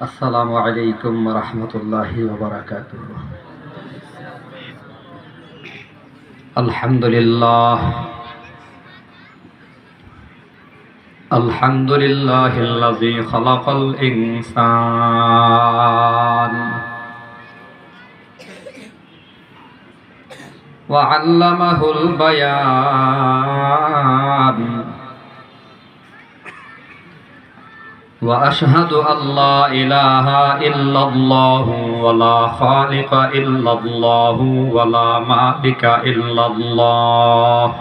আসসালামু আলাইকুম রহমতুল্লাহি ওবরাকাতুহ আলহামদুলিল্লাহ الحمد لله الذي خلق الإنسان وعلمه البيان وأشهد أن لا إله إلا الله ولا خالق إلا الله ولا مالك إلا الله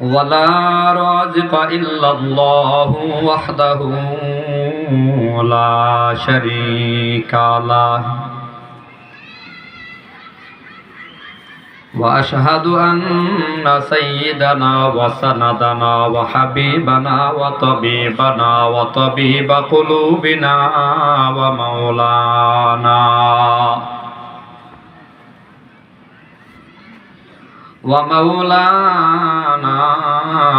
ولا رازق إلا الله وحده لا شريك له وأشهد أن سيدنا وسندنا وحبيبنا وطبيبنا وطبيب قلوبنا ومولانا ومولانا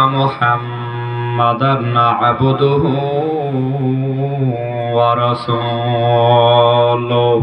محمدا عبده ورسوله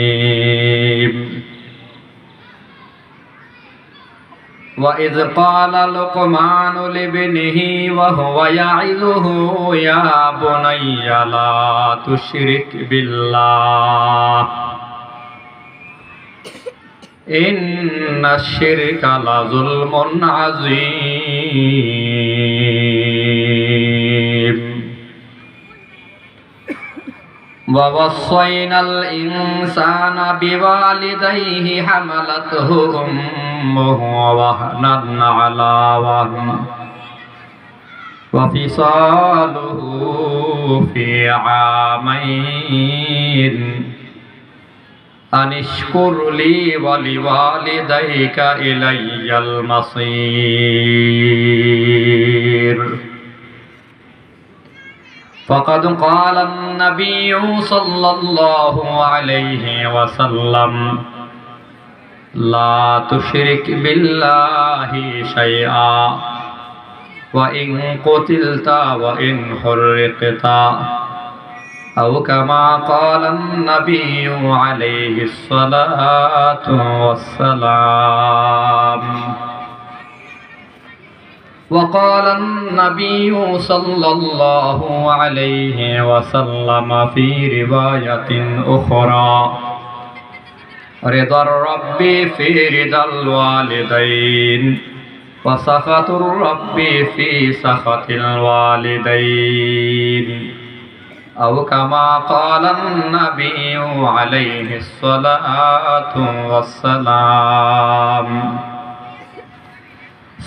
وإذ قال لقمان لابنه وهو يعظه يا بني لا تشرك بالله إن الشرك لظلم عظيم ووصينا الإنسان بوالديه حملته أمه وهنا على وهن وفصاله في عامين أن اشكر لي ولوالديك إلي المصير فقد قال النبي صلى الله عليه وسلم لا تشرك بالله شيئا وإن قتلت وإن حرقت أو كما قال النبي عليه الصلاة والسلام وقال النبي صلى الله عليه وسلم في رواية أخرى رضا الرب في رضا الوالدين وسخط الرب في سخط الوالدين. أو كما قال النبي عليه الصلاة والسلام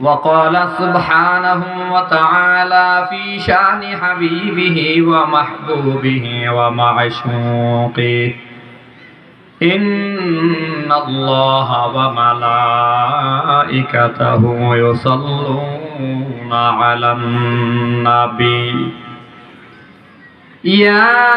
وقال سبحانه وتعالى في شأن حبيبه ومحبوبه ومعشوقه. إن الله وملائكته يصلون على النبي. يا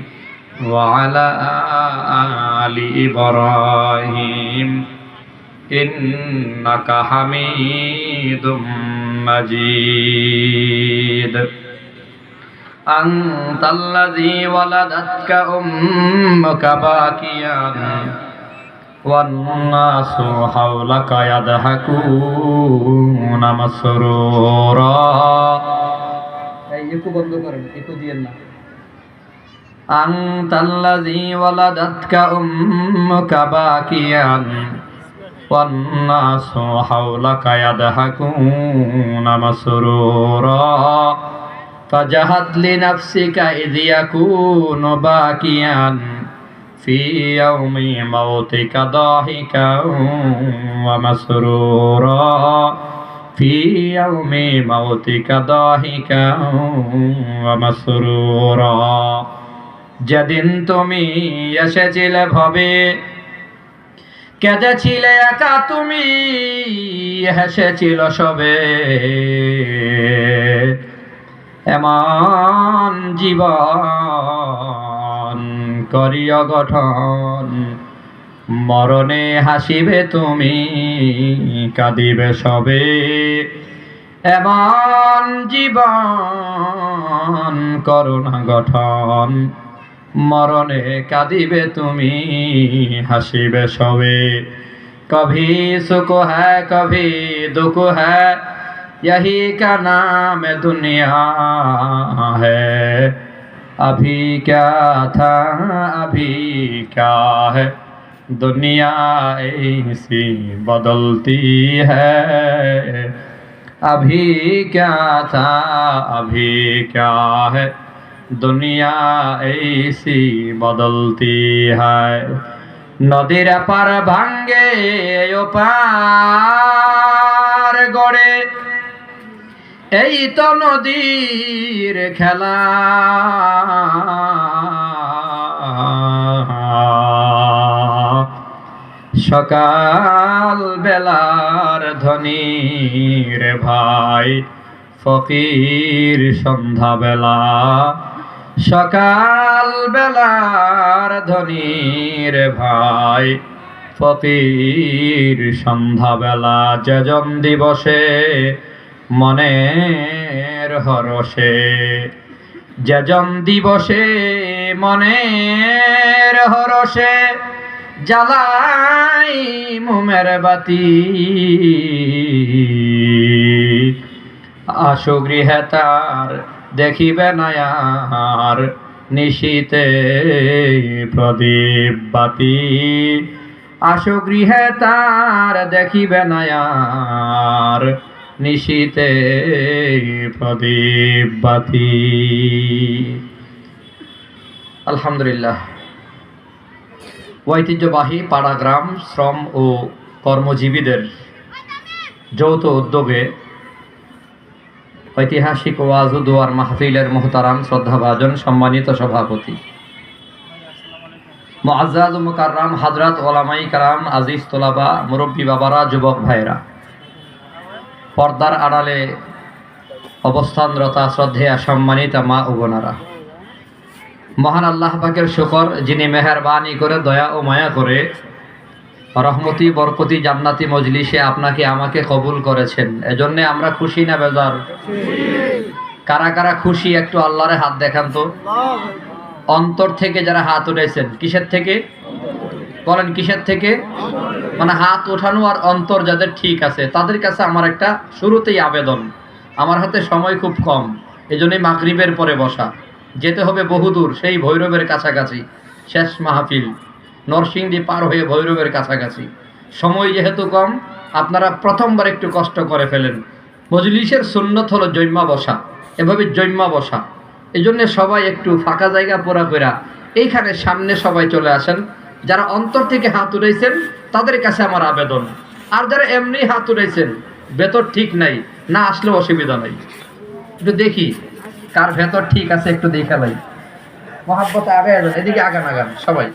وعلى آل إبراهيم إنك حميد مجيد أنت الذي ولدتك أمك باكيا والناس حولك يضحكون مسرورا এই একটু বন্ধ করেন একটু দিয়েন না أنت الذي ولدتك أمك باكيا والناس حولك يضحكون مسرورا فجهد لنفسك إذ يكون باكيا في يوم موتك ضاحكا ومسرورا في يوم موتك ضاحكا ومسرورا যেদিন তুমি এসেছিলে ভবে, কেঁদেছিলে একা তুমি, হেসেছিল সবে। এমন জীবন করিয় গঠন, মরণে হাসিবে তুমি, কাঁদিবে সবে। এমন জীবন করুণা গঠন মরণে কাঁদিবে তুমি হাসিবে সবে কভি সুখ হ্যায় কভি দুঃখ হ্যায় यही का नाम दुनिया है अभी क्या था अभी क्या है दुनिया ऐसी बदलती है अभी क्या था अभी क्या है দুনিয়া এইসি বদলতি হায়। নদীর পার ভাঙ্গে পার গড়ে। এই তো নদীর খেলা। সকাল বেলার ধনির ভাই, ফকির সন্ধ্যাবেলা সকাল বেলার ধনী রে ভাই সন্ধ্যা বেলা যজন দিবসে, মনের হরসে যজন দিবসে মনের হরসে জ্বালাই মুমের বাতি। আশু গৃহে তার দেখিবে নয়ার নিশীতে প্রদীপ বাতি। আসো গৃহে তার দেখিবে নয়ার নিশীতে প্রদীপ বাতি। আলহামদুলিল্লাহ। ঐতিহ্যবাহী পাড়াগ্রাম শ্রম ও কর্মজীবীদের যৌথ উদ্যোগে ঐতিহাসিক ওয়াজ দোয়ার মাহফিলের মোহতারাম শ্রদ্ধাভাজন সম্মানিত সভাপতি। মুআজ্জাজ ও মুকাররাম, হাজরাত ওলামাই কারাম, আজিজ তোলাবা, মুরব্বী বাবারা, যুবক ভাইরা পর্দার আড়ালে অবস্থানরতা, শ্রদ্ধেয়া সম্মানিতা মা ও বোনারা। মহান আল্লাহ পাকের শুকর, যিনি মেহরবানি করে দয়া ও মায়া করে রহমতি, বরকতি, জান্নাতি মজলিসে আপনাকে আমাকে কবুল করেছেন। এজন্যে আমরা খুশি না বেজার? কারা কারা খুশি একটু আল্লাহরে হাত দেখান তো। অন্তর থেকে যারা হাত উঠেছেন কিসের থেকে? বলেন কিসের থেকে? মানে হাত ওঠানো আর অন্তর যাদের ঠিক আছে, তাদের কাছে আমার একটা শুরুতেই আবেদন। আমার হাতে সময় খুব কম, এজন্যই মাগরিবের পরে বসা। যেতে হবে বহুদূর, সেই ভৈরবের কাছাকাছি। শেষ মাহফিল। নরসিংদী পার হয়ে ভৈরবের কাছাকাছি। সময় যেহেতু কম, আপনারা প্রথমবার একটু কষ্ট করে ফেলেন। মজলিসের সুন্নত হলো জৈমা বসা। এভাবে জৈমা বসা। এই জন্যে সবাই একটু ফাঁকা জায়গা পোড়া কইরা এইখানে সামনে সবাই চলে আসেন। যারা অন্তর থেকে হাত উঠাইছেন, তাদের কাছে আমার আবেদন। আর যারা এমনি হাত উঠাইছেন, ভেতর ঠিক নাই, না আসলেও অসুবিধা নাই। একটু দেখি, কার ভেতর ঠিক আছে একটু দেখা লাই মহাব্বত আগে এদিকে আগান আগান, সবাই।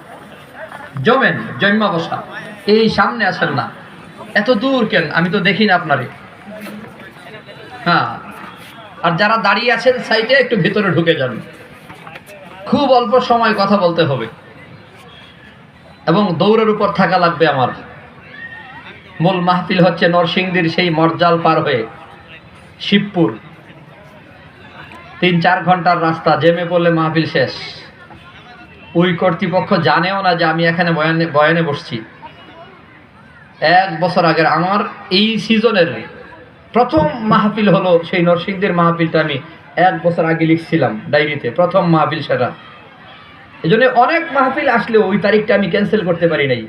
জমেন জন্মা বসা এই সামনে আসেন না। এত দূর কেন? আমি তো দেখি না আপনারে। হ্যাঁ। আর যারা দাঁড়িয়ে আছেন সাইডে একটু ভিতরে ঢুকে যান। খুব অল্প সময় কথা বলতে হবে। এবং দৌড়ের উপর থাকা লাগবে আমার। মূল মাহফিল হচ্ছে নরসিংদীর সেই মরজাল পার হয়ে শিবপুর। তিন চার ঘণ্টার রাস্তা, জেমে পড়লে মাহফিল শেষ। ওই কর্তৃপক্ষ জানেও না যে আমি এখানে বয়ানে বয়ানে বসছি। এক বছর আগের আমার এই সিজনের প্রথম মাহফিল হলো সেই নরসিংদীর মাহফিলটা আমি এক বছর আগে লিখছিলাম ডায়েরিতে, প্রথম মাহফিল সেটা। এই জন্য অনেক মাহফিল আসলেও ওই তারিখটা আমি ক্যান্সেল করতে পারি নাই।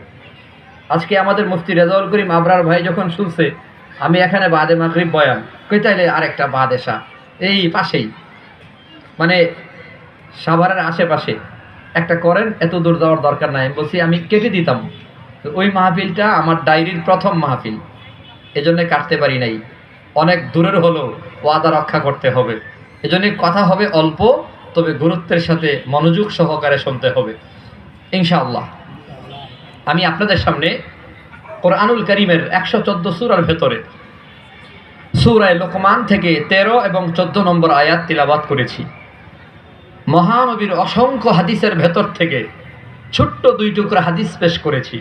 আজকে আমাদের মুফতি রেজাউল করিম আবরার ভাই যখন শুনছে, আমি এখানে বাদে মাগরিব বয়ান, কই তাইলে আরেকটা বাদ এসা এই পাশেই। মানে সাভারের আশেপাশে। একটা করেন, এত দূর যাওয়ার দরকার নাই। বলছি, আমি কেটে দিতাম। তো ওই মাহফিলটা আমার ডায়েরির প্রথম মাহফিল। এজন্য কাটতে পারি নাই। অনেক দূরের হলেও ওয়াদা রক্ষা করতে হবে। এজন্য কথা হবে অল্প, তবে গুরুত্বের সাথে মনোযোগ সহকারে শুনতে হবে। ইনশাআল্লাহ। আমি আপনাদের সামনে কোরআনুল করিমের একশো চোদ্দ সুরার ভেতরে সুরায় লোকমান থেকে তেরো এবং চোদ্দ নম্বর আয়াত তিলাবাত করেছি। মহানবীর অসংখ্য হাদিসের ভেতর থেকে ছোট্ট দুই টুকরা হাদিস পেশ করেছি।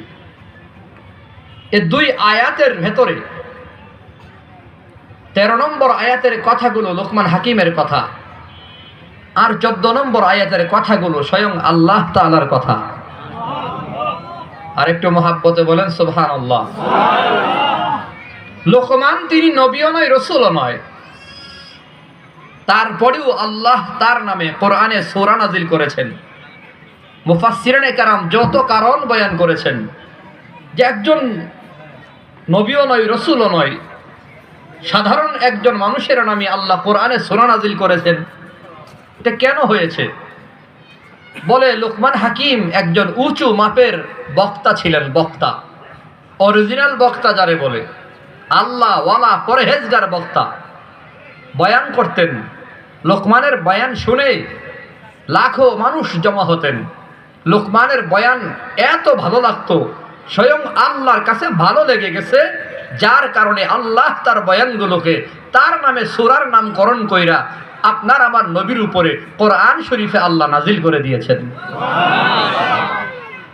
এ দুই আয়াতের ভেতরে তেরো নম্বর আয়াতের কথাগুলো লোকমান হাকিমের কথা আর চোদ্দ নম্বর আয়াতের কথাগুলো স্বয়ং আল্লাহ তালার কথা। আর একটু মহাব্বতে বলেন সুবহান আল্লাহ লোকমান তিনি নবীও নয়, রসুলও নয়। তারপরেও আল্লাহ তার নামে কোরআনে সোরা নাজিল করেছেন। মুফাসসিরানে কারাম যত কারণ বয়ান করেছেন, যে একজন নবীও নয়, রসুলও নয়, সাধারণ একজন মানুষের নামে আল্লাহ কোরআনে সোরা নাজিল করেছেন, এটা কেন হয়েছে? বলে লোকমান হাকিম একজন উঁচু মাপের বক্তা ছিলেন, বক্তা। অরিজিনাল বক্তা যারে বলে। আল্লাহ ওয়ালা পরহেজগার বক্তা। বয়ান করতেন লোকমানের বয়ান শুনে লাখো মানুষ জমা হতেন। লোকমানের বয়ান এত ভালো লাগতো, স্বয়ং আল্লাহর কাছে ভালো লেগে গেছে, যার কারণে আল্লাহ তার বয়ানগুলোকে, তার নামে সুরার নামকরণ কইরা আপনার আমার নবীর উপরে কোরআন শরীফে আল্লাহ নাজিল করে দিয়েছেন।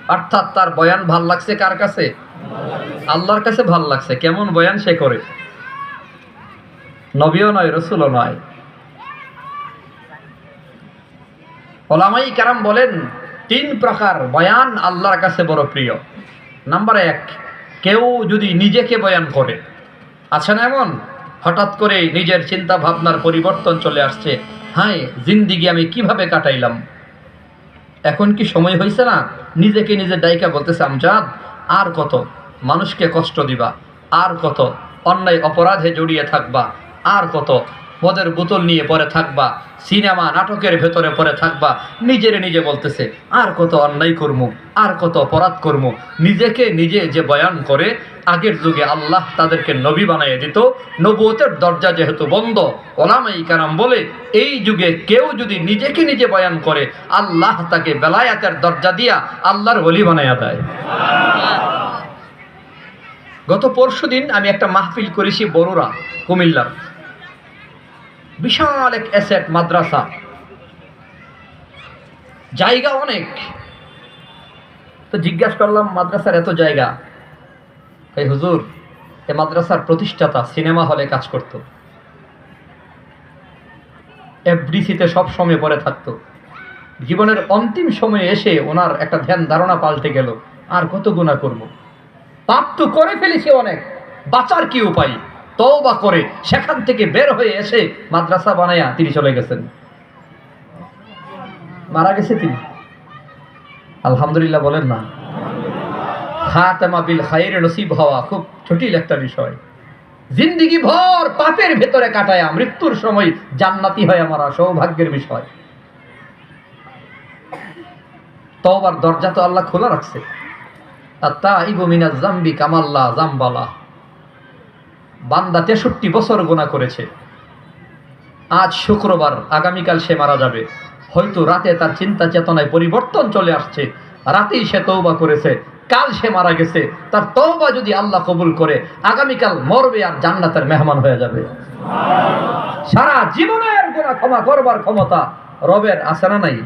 অর্থাৎ তার বয়ান ভালো লাগছে কার কাছে? আল্লাহর কাছে ভালো লাগছে। কেমন বয়ান সে করে? নবীও নয়, রসুলও নয়। ওলামাই কারাম বলেন, তিন প্রকার বয়ান আল্লাহর কাছে বড় প্রিয়। নাম্বার এক, কেউ যদি নিজেকে বয়ান করে, আছে না এমন? হঠাৎ করে নিজের চিন্তা ভাবনার পরিবর্তন চলে আসছে। হাই জিন্দিগি আমি কীভাবে কাটাইলাম? এখন কি সময় হয়েছে না? নিজেকে নিজে ডাইকা বলতেছে, আমজাদ, আর কত? মানুষকে কষ্ট দিবা। আর কত? অন্যায় অপরাধে জড়িয়ে থাকবা। আর কত? মদের বোতল নিয়ে পরে থাকবা, সিনেমা, নাটকের ভেতরে পরে থাকবা, নিজের নিজে বলতেছে, আর কত অন্যায় কর্ম, আর কত অপরাধ কর্ম? নিজেকে নিজে যে বয়ান করে, আগের যুগে আল্লাহ তাদেরকে নবী বানিয়ে দিত, নবুয়তের দরজা যেহেতু বন্ধ, ওলামাই কারাম বলে, এই যুগে কেউ যদি নিজেকে নিজে বয়ান করে, আল্লাহ তাকে বেলায়াতের দরজা দিয়া আল্লাহর বলি বানাইয়া দেয়। গত পরশু দিন আমি একটা মাহফিল করেছি বড়ুরা কুমিল্লার। বিশাল এক অ্যাসেট মাদ্রাসা। জায়গা অনেক। তো জিজ্ঞাসা করলাম, মাদ্রাসার এত জায়গা? এই হুজুর, এ মাদ্রাসার প্রতিষ্ঠাতা সিনেমা হলে কাজ করত। এফডিসিতে সব সময় পরে থাকতো। জীবনের অন্তিম সময়ে এসে ওনার একটা ধ্যান ধারণা পাল্টে গেল, আর কত গুণা করব? পাপ তো করে ফেলেছি অনেক, বাঁচার কি উপায়? তওবা করে সেখান থেকে বের হয়ে এসে মাদ্রাসা বানায়া তিনি চলে গেছেন। মারা গেছে তিনি। আলহামদুলিল্লাহ বলেন না। খাতেমা বিল খাইর নসিব হওয়া খুব জটিল একটা বিষয়। জিন্দিগি ভর পাপের ভেতরে কাটায়া মৃত্যুর সময় জান্নাতি হয় আমার সৌভাগ্যের বিষয়। তওবার দরজা তো আল্লাহ খোলা রাখছে। আর তা ইবমিনা জাম্বি কামাল্লা জাম্বালা। বান্দা তেষট্টি বছর গোনা করেছে। আজ শুক্রবার আগামীকাল সে মারা যাবে। হয়তো রাতে তার চিন্তা চেতনায় পরিবর্তন চলে আসছে। রাতেই সে তৌবা করেছে। কাল সে মারা গেছে। তার তৌবা যদি আল্লাহ কবুল করে, আগামীকাল মরবে আর জান্নাতের মেহমান হয়ে যাবে। সারা জীবনের গুণা ক্ষমা করবার ক্ষমতা রবের আছে না নাই?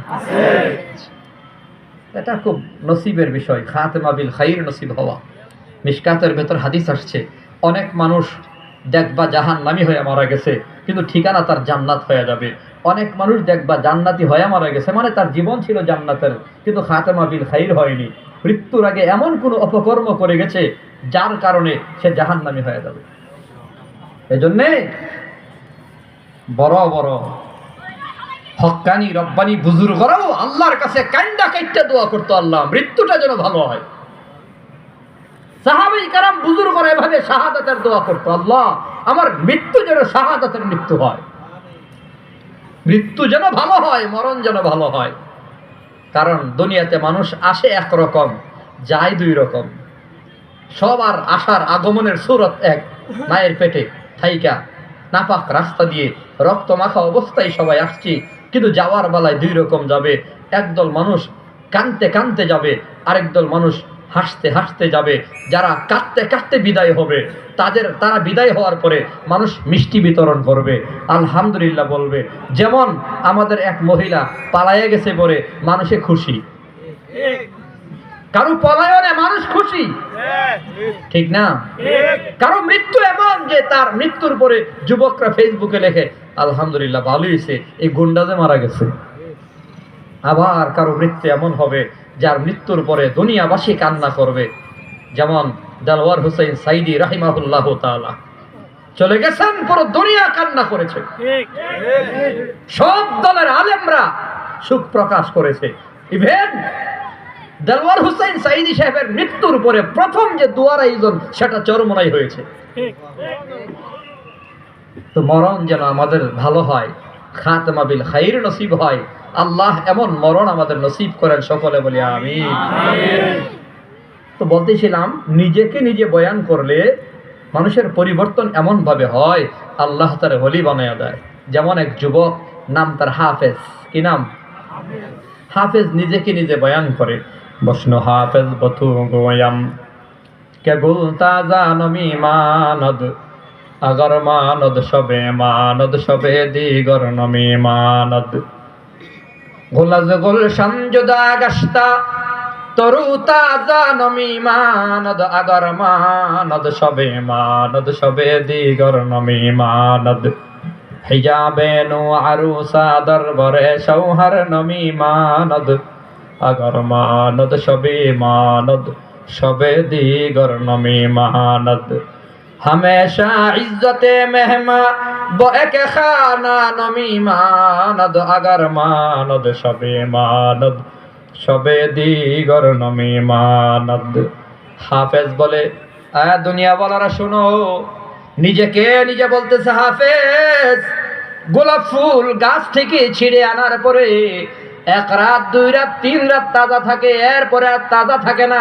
এটা খুব নসিবের বিষয়। খাতেমা বিল খাইর নসিব হওয়া। মিসকাতের ভেতর হাদিস আসছে অনেক মানুষ দেখবা জাহান নামি হয়ে মারা গেছে, কিন্তু ঠিকানা তার জান্নাত হয়ে যাবে। অনেক মানুষ দেখবা জান্নাতি হয়ে মারা গেছে মানে তার জীবন ছিল জান্নাতের, কিন্তু খাতেমা বিল খাইর হয়নি। মৃত্যুর আগে এমন কোনো অপকর্ম করে গেছে, যার কারণে সে জাহান নামি হয়ে যাবে। এজন্যে বড় বড় হক্কানি রব্বানি, বুজুর্গরাও আল্লাহর কাছে কান্ডা কাইটটা দোয়া করতো আল্লাহ, মৃত্যুটা যেন ভালো হয়। সাহাবাই কারাম বুজুর্গরা এভাবে শাহাদাতের দোয়া করতো, আল্লাহ, আমার মৃত্যু যেন শাহাদাতের মৃত্যু হয়। মৃত্যু যেন ভালো হয়, মরণ যেন ভালো হয়। কারণ দুনিয়াতে মানুষ আসে একরকম যায় দুই রকম। সবার আসার আগমনের সুরত এক, মায়ের পেটে থাইকা, নাপাক রাস্তা দিয়ে রক্ত মাখা অবস্থায় সবাই আসছি, কিন্তু যাওয়ার বেলায় দুই রকম যাবে। একদল মানুষ কানতে কানতে যাবে আরেক দল মানুষ হাসতে হাসতে যাবে, যারা কাঁদতে কাঁদতে বিদায় হবে, তাদের, তারা বিদায় হওয়ার পরে মানুষ মিষ্টি বিতরণ করবে। আলহামদুলিল্লাহ বলবে, যেমন আমাদের এক মহিলা পালাইয়া গেছে পরে মানুষে খুশি। কারও পলায়নে মানুষ খুশি? ঠিক না? কারও মৃত্যু এমন যে তার মৃত্যুর পরে যুবকরা ফেসবুকে লেখে, আলহামদুলিল্লাহ ভালো হয়েছে এই গুন্ডাতে মারা গেছে। আবার কারও মৃত্যু এমন হবে যার মৃত্যুর পরে দুনিয়াবাসী কান্না করবে। যেমন দেলওয়ার হুসাইন সাইদি রাহিমাহুল্লাহ তাআলা। চলে গেছেন পুরো দুনিয়া কান্না করেছে। সব দলের আলেমরা সুখ প্রকাশ করেছে। ইভেন দেলওয়ার হুসাইন সাইদি সাহেবের মৃত্যুর পরে প্রথম যে দুয়ার আয়োজন সেটা চরমনাই হয়েছে। তো মরণ যেন আমাদের ভালো হয় খাতমা বিল খাইর নসিব হয়। আল্লাহ এমন মরণ আমাদের নসিব করেন সকলে বলি আমি তো বলতেছিলাম, নিজেকে নিজে বয়ান করলে মানুষের পরিবর্তন এমন ভাবে হয়, আল্লাহ তার হলি বানায়া দেয়। যেমন এক যুবক, নাম তার হাফেজ। কি নাম? হাফেজ নিজেকে নিজে বয়ান করে। বসনো হাফেজ বথু গোয়াম কে গুল তাজা নমি মানদ আগর মানদ সবে মানদ সবে, দিগর নমি মানদ। গোলাজ গোল সঞ্জুদা গস্তা, তরু তাজা নমি মানদ। আগর মানদ সবে মানদ সবে, দিগর নমি মানদ। হিজাবে নু আরু সাদর বরে সৌহর নমি মানদ। আগর মানদ সবে মানদ সবে, দিগর নমি মানদ। হামেশা ইজ্জতে মেহমা بو ایک خانہ মানদ ماند মানদ, সবে মানদ, সবে দিগর دیگر মানদ। হাফেজ বলে আয়া দুনিয়া বলারা শোনো, নিজেকে নিজে বলতেছে হাফেজ, গোলাপ ফুল গাছ থেকে ছিঁড়ে আনার পরে এক রাত, দুই রাত, তিন রাত তাজা থাকে, এরপরে আর তাজা থাকে না।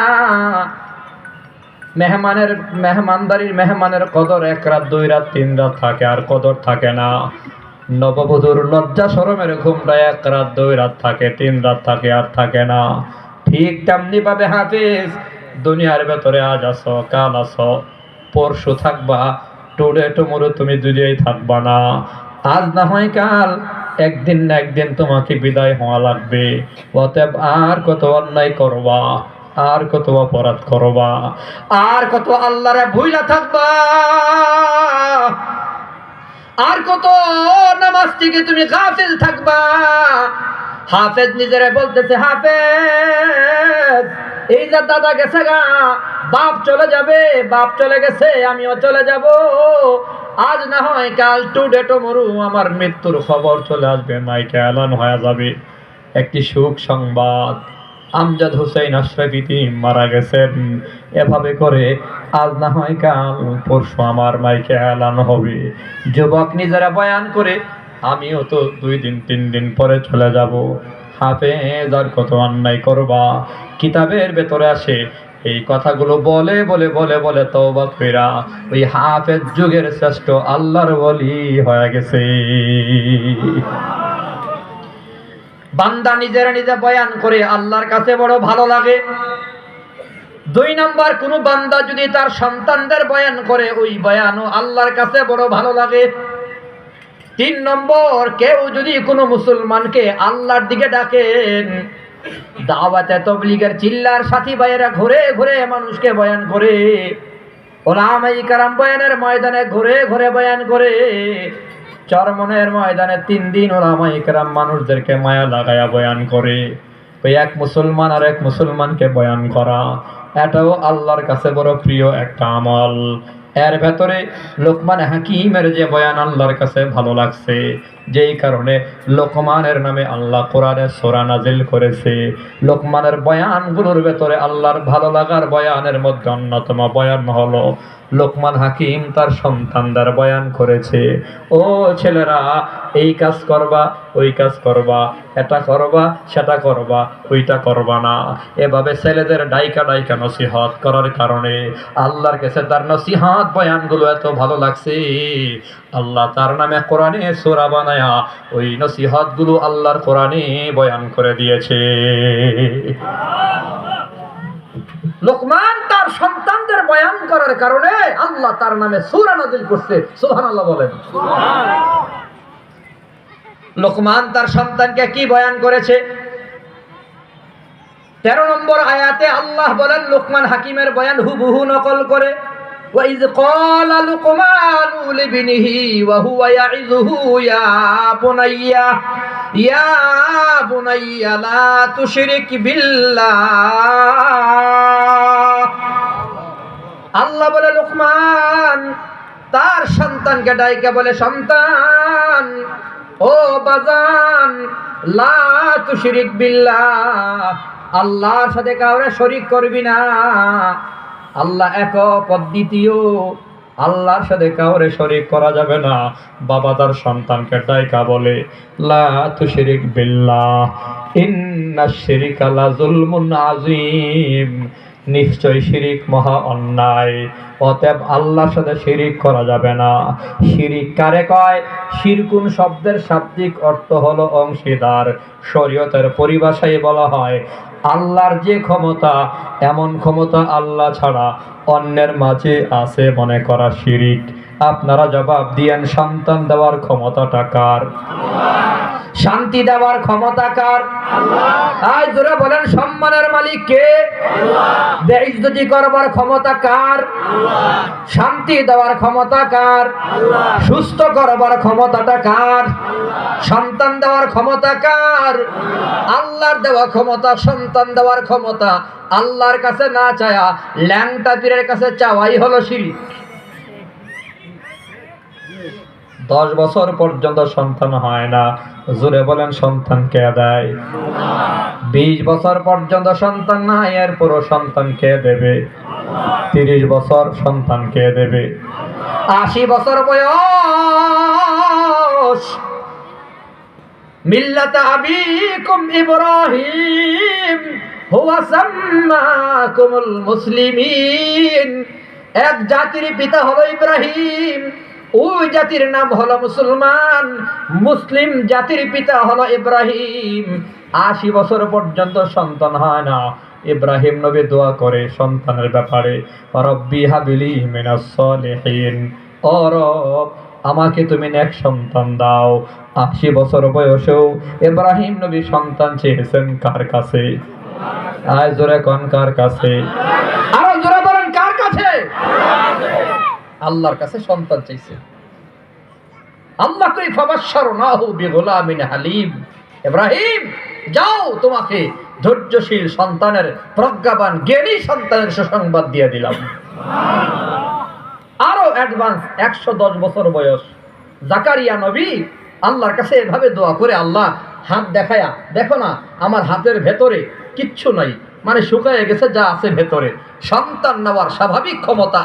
মেহমানের, মেহমানদারির মেহমানের কদর এক রাত, দুই রাত, তিন রাত থাকে, আর কদর থাকে না। নববধূর লজ্জা সরমের ঘুমটা এক রাত, দুই রাত থাকে, তিন রাত থাকে, আর থাকে না। ঠিক তেমনি ভাবে হাফিজ, দুনিয়ার ভেতরে আজ আসো, কাল আসো, পরশু থাকবা, টুডে টুমুরো তুমি দুলিয়াই থাকবা না। আজ না হয় কাল, একদিন না একদিন তোমাকে বিদায় হওয়া লাগবে, অতএব আর কত অন্যায় করবা। আর কত অপরাধ করবা? আর কত আল্লাহরে ভুইলা থাকবা? আর কত নামাজ থেকে তুমি গাফিল থাকবা? হাফেজ নিজেরে বলতেছে, হাফেজ, এই যে দাদা গেছে গা, বাপ চলে যাবে, বাপ চলে গেছে, আমিও চলে যাব। আজ না হয় কাল টু ডেটো মরু আমার মৃত্যুর খবর চলে আসবে, মাইকে এলান হয়ে যাবে। একটি সুখ সংবাদ। আমজাদ হুসেন আশরাফি মারা গেছেন। এভাবে করে আজ না হয় কাল পরশু আমার মাইকে এলান হবে। যুবক নিজেরা বয়ান করে, আমিও তো দুই দিন, তিন দিন পরে চলে যাব। হাফেজ আর কত অন্যায় করবা? কিতাবের ভেতরে আসে, এই কথাগুলো বলে বলে বলে বলে তওবা কইরা ওই হাফেজ যুগের শ্রেষ্ঠ আল্লাহর বলি হয়ে গেছে। বান্দা নিজেরা নিজে বয়ান করে, আল্লাহর কাছে বড় ভালো লাগে। দুই নাম্বার, কোন বান্দা যদি তার সন্তানদের বয়ান করে, ওই বয়ানও আল্লাহর কাছে বড় ভালো লাগে। তিন নম্বর, কেউ যদি কোনো মুসলমানকে আল্লাহর দিকে ডাকেন দাওয়াতে তবলিগের চিল্লার সাথী ভাইয়েরা ঘুরে ঘুরে মানুষকে বয়ান করে, ওলামাই কারাম বয়ানের ময়দানে ঘুরে ঘুরে বয়ান করে চরমনের ময়দানে তিন দিন ওলামা ইকরাম মানুষদেরকে মায়া লাগায়া বয়ান করে। ওই এক মুসলমান আর এক মুসলমানকে বয়ান করা, এটাও আল্লাহর কাছে বড় প্রিয় একটা আমল। এর ভেতরে লোকমান হাকিমের যে বয়ান আল্লাহর কাছে ভালো লাগছে, যেই কারণে লোকমানের নামে আল্লাহ কোরআনে সোরা নাজিল করেছে। লোকমানের বয়ানগুলোর ভেতরে আল্লাহর ভালো লাগার বয়ানের মধ্যে অন্যতম বয়ান হলো, লোকমান হাকিম তার সন্তানদের বয়ান করেছে, ও ছেলেরা, এই কাজ করবা, ওই কাজ করবা, এটা করবা, সেটা করবা, ওইটা করবা না। এভাবে ছেলেদের ডাইকা ডাইকা নসিহত করার কারণে আল্লাহর কাছে তার নসিহত বয়ানগুলো এত ভালো লাগছে। আল্লাহ তার নামে কোরআনে সোরা বানায়া ওই নসিহতগুলো আল্লাহর কোরআনে বয়ান করে দিয়েছে। লোকমান তার সন্তানদের বয়ান করার কারণে আল্লাহ তার নামে সূরা নাজিল করছে। সুবহানাল্লাহ বলেন। লোকমান তার সন্তানকে কি বয়ান করেছে? তেরো নম্বর আয়াতে আল্লাহ বলেন, লোকমান হাকিমের বয়ান হুবহু নকল করে। وإذ قال لقمان لابنه وهو يعظه يا بني يا بني لا تشرك بالله আল্লাহ বলে লোকমান তার সন্তানকে ডাইকে বলে সন্তান ও বাজান লা তুশরিক বিল্লাহ আল্লাহর সাথে কাউরে শরিক করবি না আল্লাহ একক অদ্বিতীয় আল্লাহর সাথে কাউরে শরিক করা যাবে না। বাবা তার সন্তানকে ডাইকা বলে, লা বিল্লাহ, ইন্না শিরিকা লা আযীম। নিশ্চয় শিরিক মহা অন্যায়। অতএব আল্লাহর সাথে শিরিক করা যাবে না। শিরিক কারে কয়? শিরকুন শব্দের শাব্দিক অর্থ হলো অংশীদার। শরীয়তের পরিভাষায় বলা হয় আল্লাহর যে ক্ষমতা, এমন ক্ষমতা আল্লাহ ছাড়া অন্যের মাঝে আছে মনে করা শিরিক। আপনারা জবাব দিয়েন, সন্তান দেওয়ার ক্ষমতাটা কার? শান্তি দেওয়ার ক্ষমতা কার? আজ জোরে বলেন সম্মানের মালিক কে? বেইজ্জতি করবার ক্ষমতা কার? শান্তি দেওয়ার ক্ষমতা কার? সুস্থ করবার ক্ষমতাটা কার? সন্তান দেওয়ার ক্ষমতা কার? আল্লাহর দেওয়া ক্ষমতা সন্তান দেওয়ার ক্ষমতা। আল্লাহর কাছে না চায়া ল্যাংটা পীরের কাছে চাওয়াই হলো সিঁড়ি দশ বছর পর্যন্ত সন্তান হয় না। জোরে বলেন, সন্তান কে দেয়? বিশ বছর পর্যন্ত সন্তান নাই, এরপরও সন্তান কে দেবে? তিরিশ বছর সন্তান কে দেবে? আশি বছর বয়স। মিল্লাত আবিকুম ইব্রাহিম, হুয়া সাম্মাকুমুল মুসলিমিন। এক জাতির পিতা হলো ইব্রাহিম ওই জাতির নাম হলো মুসলমান। মুসলিম জাতির পিতা হলো ইব্রাহিম। আশি বছর পর্যন্ত সন্তান হয় না। ইব্রাহিম নবী দোয়া করে সন্তানের ব্যাপারে, রব্বি হাবিলি মিনাস সলিহিন। ও রব, আমাকে তুমি এক সন্তান দাও। আশি বছর বয়সেও ইব্রাহিম নবী সন্তান চেয়েছেন কার কাছে? আয় জোরে কন কার কাছে আরও জোরে বলেন কার কাছে আল্লাহর কাছে সন্তান চাইছে। বিগুলামিন হালিম। যাও, তোমাকে ধৈর্যশীল সন্তানের প্রজ্ঞাবান, জ্ঞানী সন্তানের সুসংবাদ দিয়ে দিলাম। আরও অ্যাডভান্স, একশো দশ বছর বয়স। জাকারিয়া নবী আল্লাহর কাছে এভাবে দোয়া করে আল্লাহ হাত দেখায়া, দেখো না, আমার হাতের ভেতরে কিচ্ছু নাই। মানে শুকায় গেছে যা আছে ভেতরে। সন্তান নেওয়ার স্বাভাবিক ক্ষমতা